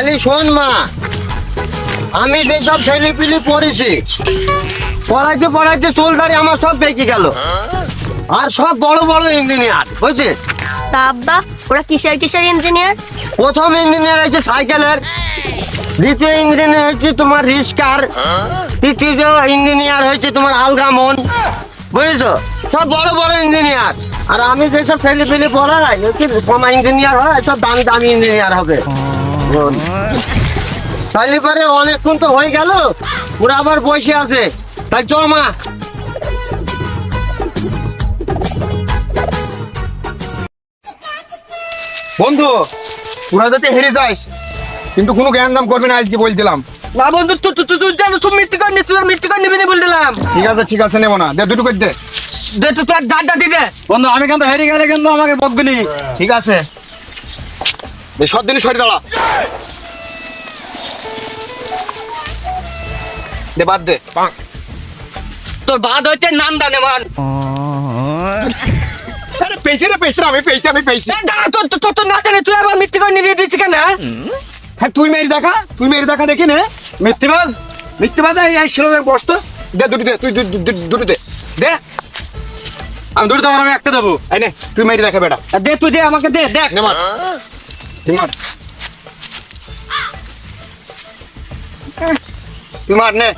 তাহলে শোন মা আমি যেসব ছেলে পিলি পড়েছি পড়াইতে পড়াইতে চুল দাড়ি আমার সব বেঁকে গেল। আর সব বড় বড় ইঞ্জিনিয়ার বুঝছিস? তা আব্বা ওরা কিসের কিসের ইঞ্জিনিয়ার প্রথম ইঞ্জিনিয়ার হচ্ছে সাইকেলের দ্বিতীয় ইঞ্জিনিয়ার হচ্ছে তোমার রিস্কার তৃতীয় ইঞ্জিনিয়ার হচ্ছে তোমার আলগামন বুঝেছ? সব বড় বড় ইঞ্জিনিয়ার আর আমি যেসব ছেলে পেলে পড়াই কি কমা ইঞ্জিনিয়ার হয় সব দামি দামি ইঞ্জিনিয়ার হবে। পরে অনেকক্ষণ তো হয়ে গেল ওরা আবার বসে আছে। তাই চ মা। বন্ধু তোরা যাতে হেরে যাস কিন্তু কোনো জ্ঞান দাম করবি না আজকে বল দিলাম। না বন্ধু তুই তুই তুই জানো তুই মৃত্যু কর তুই মৃত্যু কর নিবি না বলে দিলাম। ঠিক আছে ঠিক আছে নেব না। দে দুটো করে দে। দে তুই তোর দাঁড়টা দি দে। বন্ধু আমি কিন্তু হেরে গেলে কিন্তু আমাকে বকবি নি। ঠিক আছে। সব দিনই সরি দাঁড়া। দে বাদ দে। তোর বাদ হচ্ছে নাম দানে মান। আরে পেয়েছি রে পেয়েছি আমি পেয়েছি আমি পেয়েছি। দাঁড়া তোর তোর তোর না জানে তুই আবার মৃত্যু কর নিয়ে দিচ্ছি কেন হ্যাঁ? হ্যাঁ তুই দেখা তুই মেরে দেখা দেখি নে। মিথ্যেবাজ মিথ্যে এই শিলবে বসতো দে দুটো দে তুই দু- দু- দু- দুটো দে। দে। আমি দুটো তোমার আমি একটা দেবো। এই নে তুই মেরে দেখা বেটা। দে তুই দে আমাকে দে দেখ। তুই মার তুই মার নে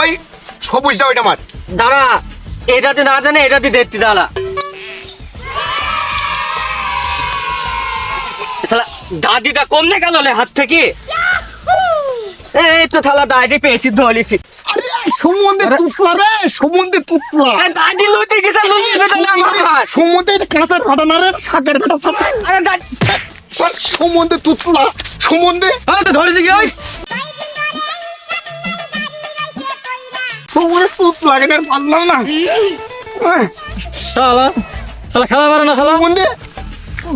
ওই সবুজটা ওইটা মার। দাঁড়া এটাতে না জানে এটাতে দেখতে দাঁড়া। শালা দাদিটা কমনে গেল হাত থেকে। এই তো থালা দাদি পেয়েছি আরে সমুদ্রে তুতলা রে সমুদ্রে তুতলা। এ দাদি লুটি গেছে সমুদ্রে কাঁচের ঘটনা রে বেটা সাথে আরে দাদি সমুদ্রে তুতলা সমুদ্রে আরে তো ধরেছি কি ওই? সমুদ্রে তুতলা কেন পারলাম না। শালা শালা খেলা পারে না শালা। সমুদ্রে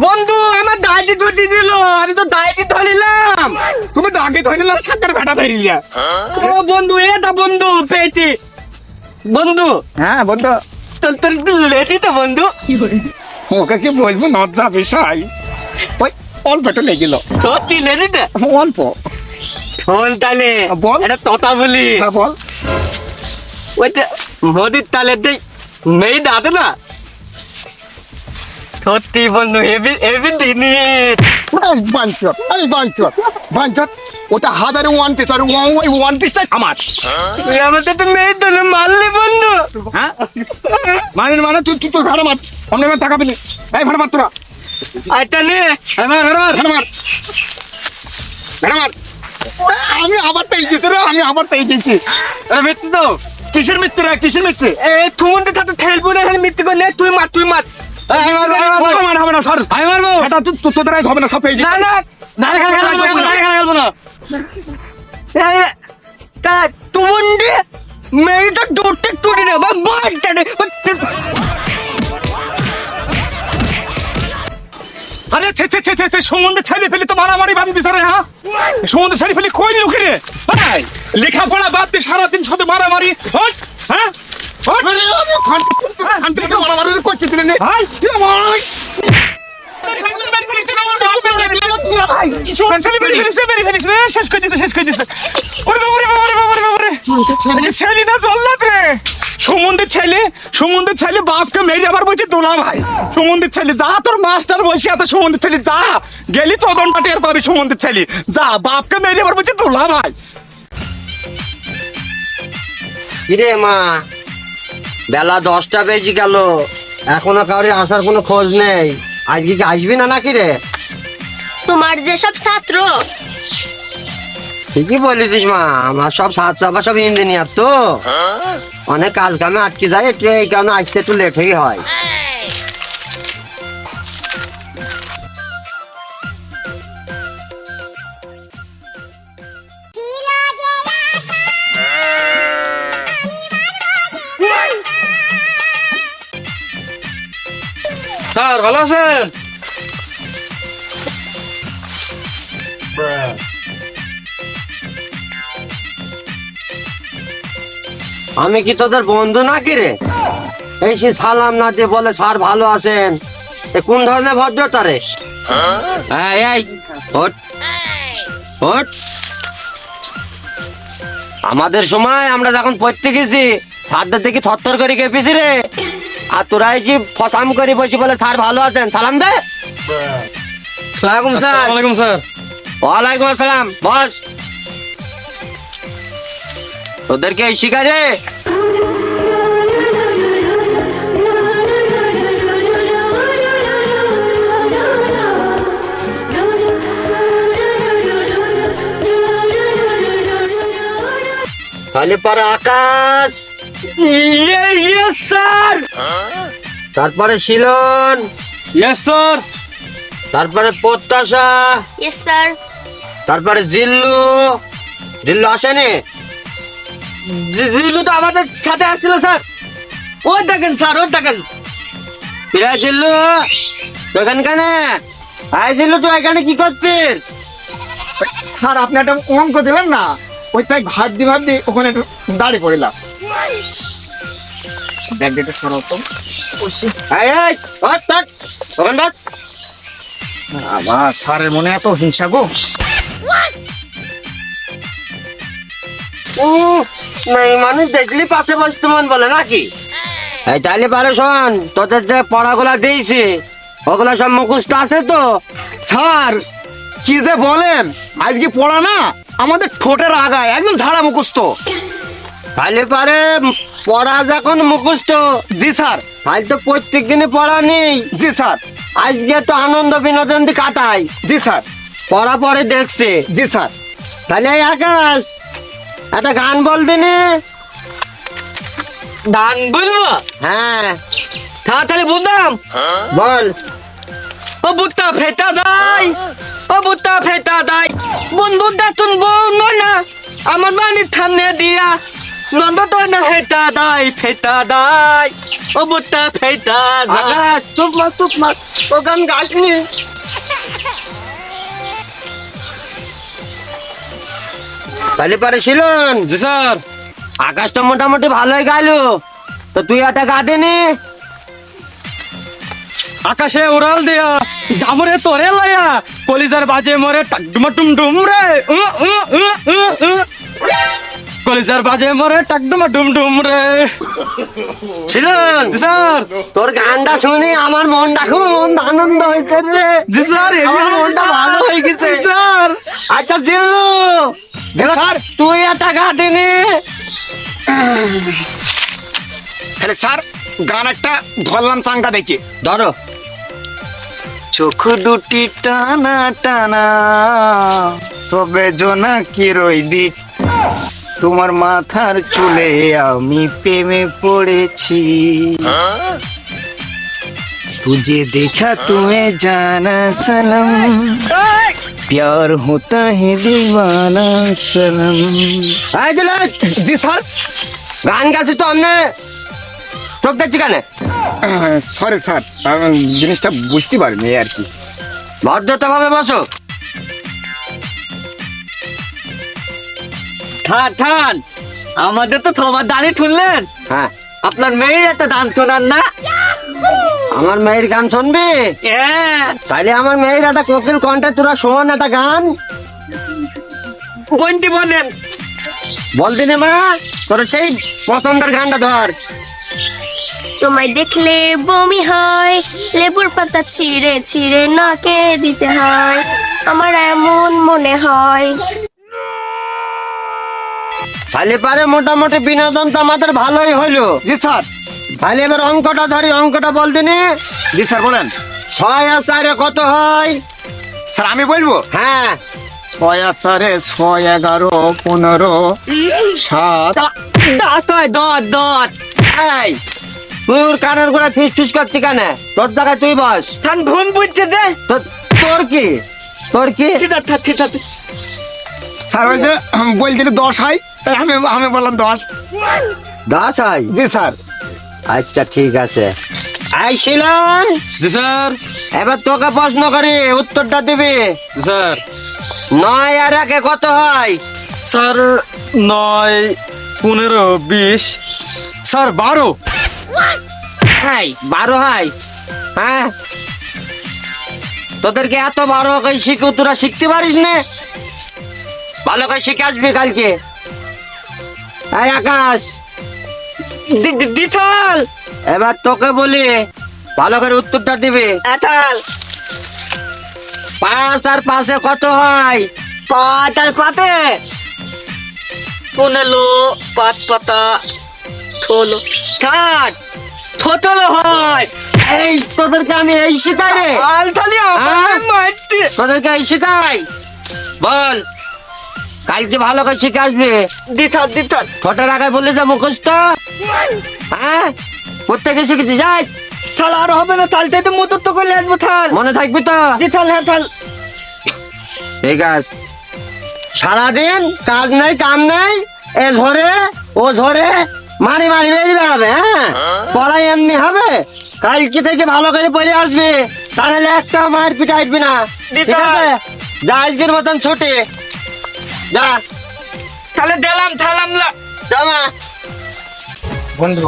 বন্ধু আমার দাদি ধুতি দিল আমি তো দাদি ধরিলাম। তুমি ডাকে ধরে না শাকের বেটা ধরে লিয়া ও বন্ধু এটা বন্ধু পেয়েছি। বন্ধু। হ্যাঁ বন্ধু। তোর তোর লেটি তো বন্ধু। ওকে কি বলব নজা বিষয়। ওই অল্প একটু লেগেল তোর লেটি তো? অল্প শোন তালে বল। এটা ততা বলি। হ্যাঁ বল। ওইটা মোদির তালে দেই মেয়ে দাঁতে না? সত্যি বন্ধু হেভি হেভি জিনিস এই বাঞ্চত এই বাঞ্চত বাঞ্চত। ওটা হাজারে ওয়ান পিস আর ওয়ান ওই ওয়ান পিসটাই আমার। আমাদের তো মেয়ে তোলে মারলি বন্ধু। হ্যাঁ? মানে মানে তুই তুই তুই ভাড়া মার। সামনে টাকা পেলি। এই ভাড়া মার তোরা। আচ্ছা নে আমার আমার ভাড়া মার ভাড়া মার আমি আবার পেয়ে গেছি রে আমি আবার পেয়ে গেছি মৃত্যু তো কিসের মিত্র রে কিসের মিত্র এ তুই মধ্যে সাথে ঠেলবো না খালি মৃত্যু করে নে তুই মার তুই মার আমি মারবো আমি মারবো হবে না সর আমি মারবো এটা তুই তোর দ্বারাই হবে না সব পেয়ে না গেছি না না খেলা খেলব না না খেলা খেলব না তা তুমুন্ডে মেয়েটা দৌড়তে টুটে না বা বাড়তে আরে ছে ছে ছে ছে ছে সমুদ্রে ছেলে ফেলে তো মারামারি বাদি দিছে রে হ্যাঁ? সমুদ্রে ছেলে ফেলে কই লুকে রে? ভাই লেখাপড়া বাদ দিয়ে সারাদিন শুধু মারামারি। হট হ্যাঁ? হট। শান্তি মতো মারামারি করতে দিলে নে। ভাই। তুই আমার শেষ করে দিতে শেষ করে দিতে ওরে বাবারে বাবারে বাবারে বাবারে ছেলে না জল্লাদ রে। সমুদ্রের ছেলে সমুদ্রের ছেলে বাপকে মেরে আবার বলছে দোলা ভাই। সমুদ্রের ছেলে যা তোর মাস্টার বলছে এত সমুদ্রের ছেলে যা। গেলি তদনটা টের পাবি সমুদ্রের ছেলে। যা বাপকে মেরে আবার বলছে দোলা ভাই। কিরে মা বেলা দশটা বেজে গেল। এখনও কাউরে আসার কোনো খোঁজ নেই। আজকে কি আসবি না নাকি রে? তোমার যেসব ছাত্র ঠিকই বলেছিস মা, আমার সব ছাত্র আবার সব ইঞ্জিনিয়ার তো। অনেক কাজ কামে আটকে যায়, একটু এই কারণে আসতে একটু লেট হয়ে হয়। স্যার, ভালো আছেন? আমি কি তোদের বন্ধু নাকি রে? এই সে সালাম না দিয়ে বলে স্যার ভালো আছেন। এ কোন ধরনের ভদ্রতা রে? এই ওঠ। আমাদের সময় আমরা যখন পড়তে গেছি স্যারদের দেখি থরথর করে কেঁপেছি রে। আর তোরা এই যে ফসাম করে বসে বলে স্যার ভালো আছেন সালাম দে। সালাম স্যার। স্যার। ওয়ালাইকুম আসসালাম বস। তোদেরকে এই শিকারে? তাহলে পরে আকাশ। ইয়ে ইয়ে স্যার! তারপরে শিলন। Yes sir! তারপরে প্রত্যাশা। Yes sir. তারপরে জিল্লু। জিল্লু আসেনি? জিলু তো আমাদের সাথে আসছিল স্যার। ওই দেখেন স্যার ওই দেখেন। ফিরে জিল্লু তো এখানে কেন? আয় জিল্লু তুই এখানে কি করছিস? স্যার আপনি একটা অঙ্ক দিলেন না? ওই তাই ভাবদি ওখানে একটু দাঁড়িয়ে পড়লাম। ব্যাগ সরাও তো। আয় আয় বস বস ওখানে বস আবার স্যারের মনে এত হিংসা গো। এই মানুষ দেখলি পাশে বসতে মন বলে নাকি? এই তাইলে পারে শোন তোদের যে পড়াগুলা দিয়েছি ওগুলো সব মুখস্থ আছে তো? স্যার কি যে বলেন? আজকে পড়া না আমাদের ঠোঁটের আগায় একদম ঝাড়া মুখস্থ। তাইলে পারে পড়া যখন মুখস্থ। জি স্যার। তাই তো প্রত্যেক দিনে পড়া নেই। জি স্যার। আজকে একটু আনন্দ বিনোদন দিয়ে কাটাই। জি স্যার। পড়া পরে দেখছে। জি স্যার। তাহলে আকাশ একটা গান বল দিনি। গান বলব? হ্যাঁ। তাড়াতাড়ি বুঝলাম বল। ও বুত্তা ফেটা দাই ও বুত্তা ফেটা দাই। বন্ধু দাতুন বন্ধ না আমার বাড়ির সামনে দিয়া। দাই ফেটা দাই ও বুত্তা ফেটা দাই। চুপ মার চুপ মার ও গান গাসনি। তাহলে পারে শিলন। জি স্যার। আকাশ তো মোটামুটি ভালোই গাইলো। তো তুই একটা গা দিনি আকাশে উড়াল দিয়া জামরে তোরে লায়া কলিজার বাজে মরে টাকডুমা টুম ডুম রে। কলিজার বাজে মরে টাকডুমা ডুম ডুম রে। শিলন জি স্যার। তোর গানটা শুনি আমার মনটা খুব মন আনন্দ হয়েছে রে জি স্যার আমার মনটা ভালো হয়ে গেছে। স্যার। আচ্ছা জিল্লু। স্যার। তুই টাকা দিনি তাহলে স্যার গান একটা ধরলাম চাঙ্গা দেখে। ধরো। চোখ দুটি টানা টানা তবে জোনা কি রই দিক তোমার মাথার চুলে আমি প্রেমে পড়েছি। হ্যাঁ? তুঝে দেখা তুমি জানা সালাম। প্যার হতা হে দিওয়ানা সনম আয় দিল জি স্যার। গান গাছে তো আমনে চোখ দেখছি কানে। সরি স্যার জিনিসটা বুঝতে পারিনি আর কি। লজ্জাতাভাবে বসো। থান থান আমাদের তো থমার দাঁড়িয়ে শুনলেন হ্যাঁ। আপনার মেয়ের একটা দান শোনান না। আমার মেয়ের গান শুনবি? হ্যাঁ। তাইলে আমার মেয়ের একটা কোকিল কণ্ঠে তোরা শোন একটা গান। কোনটি বলেন বল দিনে মা তোর সেই পছন্দের গানটা ধর। তোমায় দেখলে বমি হয় লেবুর পাতা ছিঁড়ে ছিঁড়ে নাকে দিতে হয় আমার এমন মনে হয়। তাহলে পারে মোটামুটি বিনোদন তো আমাদের ভালোই হইল। জি স্যার। তাহলে এবার অঙ্কটা ধরি অঙ্কটা বল দিনে। জি স্যার বলেন। ছয় আর চারে কত হয়? স্যার আমি বলব? হ্যাঁ। ছয় আর চারে ছয় এগারো পনেরো সাত। দাঁত হয় দত এই তুই ওর কানের গোড়া ফিস ফিস করছি কেন? তোর জায়গায় তুই বস। থান ভুল বুঝছে দে তোর তোর কি? তোর কি। স্যার ওই যে বল দিলে দশ হয় তাই আমি আমি বললাম দশ। দশ হয়? জি স্যার। আচ্ছা ঠিক আছে। আই শিলন! জি স্যার। এবার তোকে প্রশ্ন করি উত্তরটা দিবি? স্যার। নয় আর একে কত হয়? স্যার নয় পনেরো বিশ। স্যার বারো। হাই বারো হাই। হ্যাঁ। তোদেরকে এত বারো কই শিখু তোরা শিখতে পারিস না? ভালো করে শিখে আসবি কালকে। আকাশ দি- দি- এবার তোকে বলি ভালো করে উত্তরটা দিবি। এথাল পাঁচ আর পাশে কত হয়? পাত আর পাতে পনেরো পাত পাতা ঠোলো ষাট ঠোঁটলো হয়। এই তোদেরকে আমি এই শিখাই রে। আলতালি? আমার মারতে তোদেরকে এই শিখাই। বল। কালকে ভালো করে শিখে আসবি। দিথাল দিথাল ছোটের আগে বললে যে মুখস্থ। হ্যাঁ? প্রত্যেকে শিখেছি যাই। থাল আর হবে না থাল তাই তো মোটর তো করে আসব থাল মনে থাকবি তো? দিথাল হ্যাঁ থাল ঠিক আছে। সারাদিন কাজ নেই কাম নেই এ ধরে ও ধরে মারি মারি বেরিয়ে বেড়াবে হ্যাঁ? পড়াই এমনি হবে। কালকে থেকে ভালো করে পড়ে আসবে তাহলে একটা মায়ের পিঠে আসবি না। যা আজকের মতন ছুটি। যা। তাহলে দিলাম থালাম বন্ধু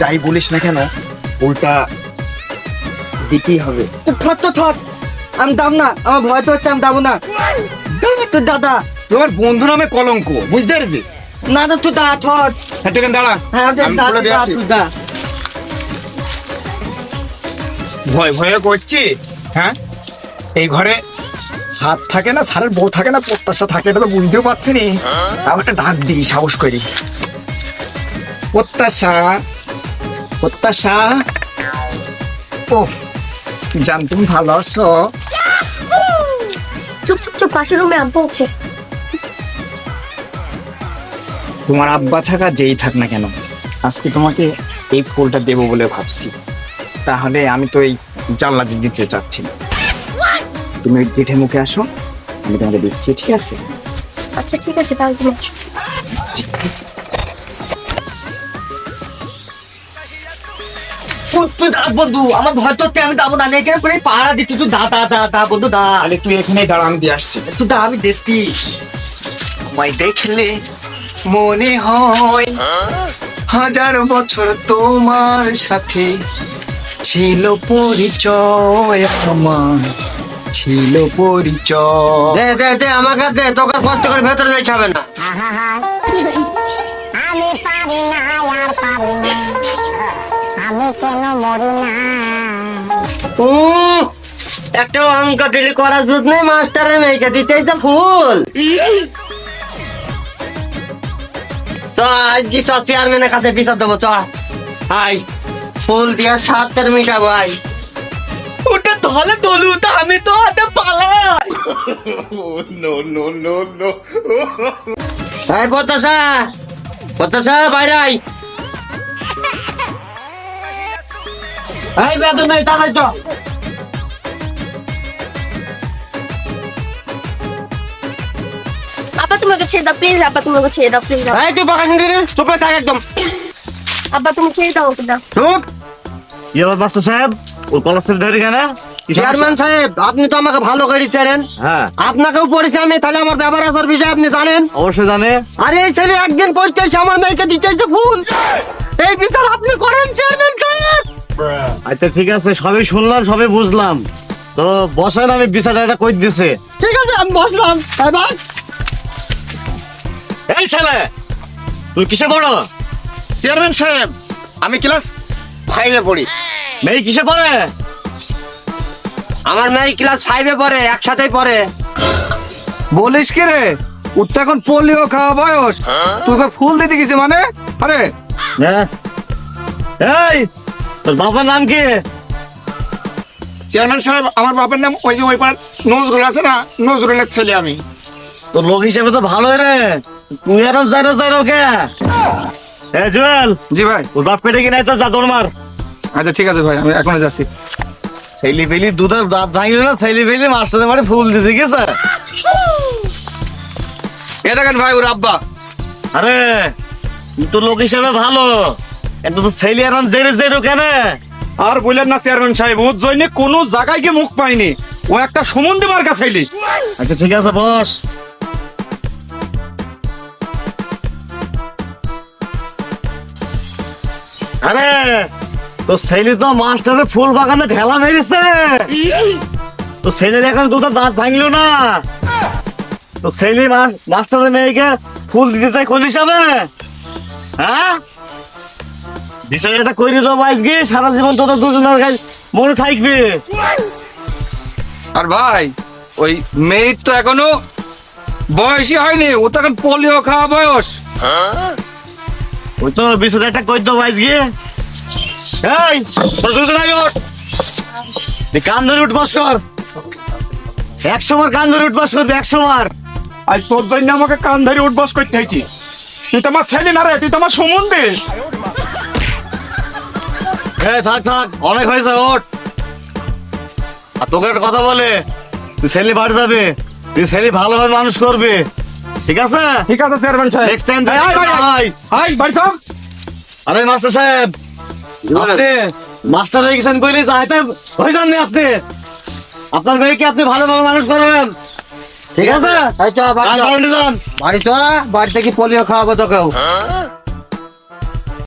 যাই বলিস না কেন উল্টা দিতেই হবে। থত তো থত আমি দাম না আমার ভয় তো হচ্ছে আমি দাবো না। তো দাদা। তোমার বন্ধু নামে কলঙ্ক বুঝতে পেরেছি? না না তুই দা থত হ্যাঁ তুই দাঁড়া। হ্যাঁ। তুই দা ভয় ভয়ে করছি হ্যাঁ? এই ঘরে সার থাকে না সারের বউ থাকে না প্রত্যাশা থাকে এটা তো বুঝতেও পারছি নি। তাও একটা ডাক দিই সাহস করি। প্রত্যাশা প্রত্যাশা। ওফ জান তুমি ভালো আছো? চুপ চুপ চুপ পাশের রুমে আব্বু আছে। তোমার আব্বা থাকা যেই থাক না কেন আজকে তোমাকে এই ফুলটা দেবো বলে ভাবছি। তাহলে আমি তো এই জানলা দিতে চাচ্ছি না। তুমি গেটে মুখে আসো আমি তোমাকে দিচ্ছি ঠিক আছে? আচ্ছা ঠিক আছে তাহলে তুমি আসো। তুই বন্ধু আমার ভয় তো আমি দাবো না আমি এখানে করে পাহারা দিচ্ছি তুই দা দা দা দা বন্ধু দা তাহলে তুই দাঁড়া আমি দিয়ে আসছি। তুই দা আমি দেখতি দেখলে মনে হয় হাজার বছর তোমার সাথে ছিল পরিচয় আমার। ছিল পরিচয়। দে দে দে আমাকে দে তোকে কষ্ট করে ভেতরে যাইতে হবে না। আমি পারি না আর পারি না। আমি কেন মরি না? উম, একটা অঙ্ক দিলি করার জুত নেই মাস্টারের মেয়েকে দিতেই তো ফুল চ আজকে চ চেয়ারম্যানের কাছে বিচার দেবো চ। হাই ফুল দিয়া সাতের মিশা ভাই ধলে দলু তা আমি তো হাতে পালাই এই পতাসা পতাসা বাইরে আই এই বেতন নেই তাড়াই চ। আব্বা তোমাকে ছেড়ে দাও প্লিজ আব্বা তোমাকে ছেড়ে দাও প্লিজ এই তুই বকাশন দিলি চুপে থাক একদম। আব্বা তুমি ছেড়ে দাও ওকে দাও। চুপ। ইয়ে মাস্টার সাহেব? ওর কলার ধরে কেন? চেয়ারম্যান সাহেব আপনি তো আমাকে ভালো করে চেনেন। হ্যাঁ। আপনাকেও পড়েছি আমি তাহলে আমার ব্যবহার আসার বিষয়ে আপনি জানেন? অবশ্যই জানে। আরে এই ছেলে একদিন পড়তে এসে আমার মেয়েকে দিতেছে এই বিচার আপনি করেন চেয়ারম্যান সাহেব। আচ্ছা ঠিক আছে সবই শুনলাম সবই বুঝলাম। তো বসেন আমি বিচারটা এটা কই দিছে। ঠিক আছে আমি বসলাম। এই ছেলে তুই কিসে পড়ো? চেয়ারম্যান সাহেব আমি ক্লাস ফাইভে পড়ি। মেয়ে কিসে পড়ে? আমার মেয়ে ক্লাস ফাইভে পড়ে একসাথেই পড়ে। বলিস কি রে? উত্তর এখন পোলিও খাওয়া বয়স। তোকে ফুল দিতে গেছি মানে? আরে। হ্যাঁ। এই তোর বাবার নাম কি? চেয়ারম্যান সাহেব আমার বাবার নাম ওই যে ওই পাড়ার নজরুল আছে না? নজরুলের ছেলে আমি। তোর লোক হিসেবে তো ভালোই রে। তুই এরম যাই না যাই কে? এ জুয়েল জি ভাই। ওর বাপ পেটে কি নাই তো যা তোর মার। আচ্ছা ঠিক আছে ভাই আমি এখনও যাচ্ছি। ছেলি ফেলি দুধের দাঁত ভাঙিল না ছেলি ফেলি মাস্টারের বাড়ি ফুল দিতে গেছে। এ দেখেন ভাই ওর আব্বা। আরে তো লোক হিসেবে ভালো। কিন্তু তো ছেলে জেরে জেরো কেন? আর বললেন না চেয়ারম্যান সাহেব ওর জন্য কোনো জায়গায় গিয়ে মুখ পাইনি ও একটা সম্বন্ধে মার কাছাইলি আচ্ছা ঠিক আছে বস। আরে তো ছেলে তো মাস্টারের ফুল বাগানে ঢেলা মেরেছে। তো ছেলের এখন দুটো দাঁত ভাঙলো না। তো ছেলে মাস্টারের মেয়েকে ফুল দিতে চাই কোন হিসাবে? হ্যাঁ? বিষয় এটা কইনি তো আজকে সারা জীবন তোদের দুজনের গায়ে মনে থাকবে। আর ভাই ওই মেয়ের তো এখনও বয়সই হয়নি ও তো এখন পোলিও খাওয়া বয়স। ওই তো বিষয়টা কই দেবো আজকে। এই তোরা দুজন আগে ওঠ তুই কান ধরে উঠ বস কর। একশো বার কান ধরে উঠ বস করবি একশো বার। আজ তোর জন্য আমাকে কান ধরে উঠবাস করতে হয়েছি। তুই তো আমার ছেলে না রে তুই তো আমার সম্বন্ধে থাক থাক অনেক হয়েছে ওঠ। আর তোকে একটা কথা বলে তুই ছেলে বাড়ি যাবে তুই ছেলে ভালোভাবে মানুষ করবে। ঠিক আছে? ঠিক আছে চেয়ারম্যান সাহেব। বাড়ি সব আরে মাস্টার সাহেব আপনি মাস্টার হয়ে গেছেন কইলে যাইতে হয়ে যাননি আপনি। আপনার মেয়েকে আপনি ভালো মানুষ করবেন। ঠিক আছে? চ, বাড়ি চ। বাড়ি চ বাড়িতে কি পোলিও খাওয়াবো তোকেও?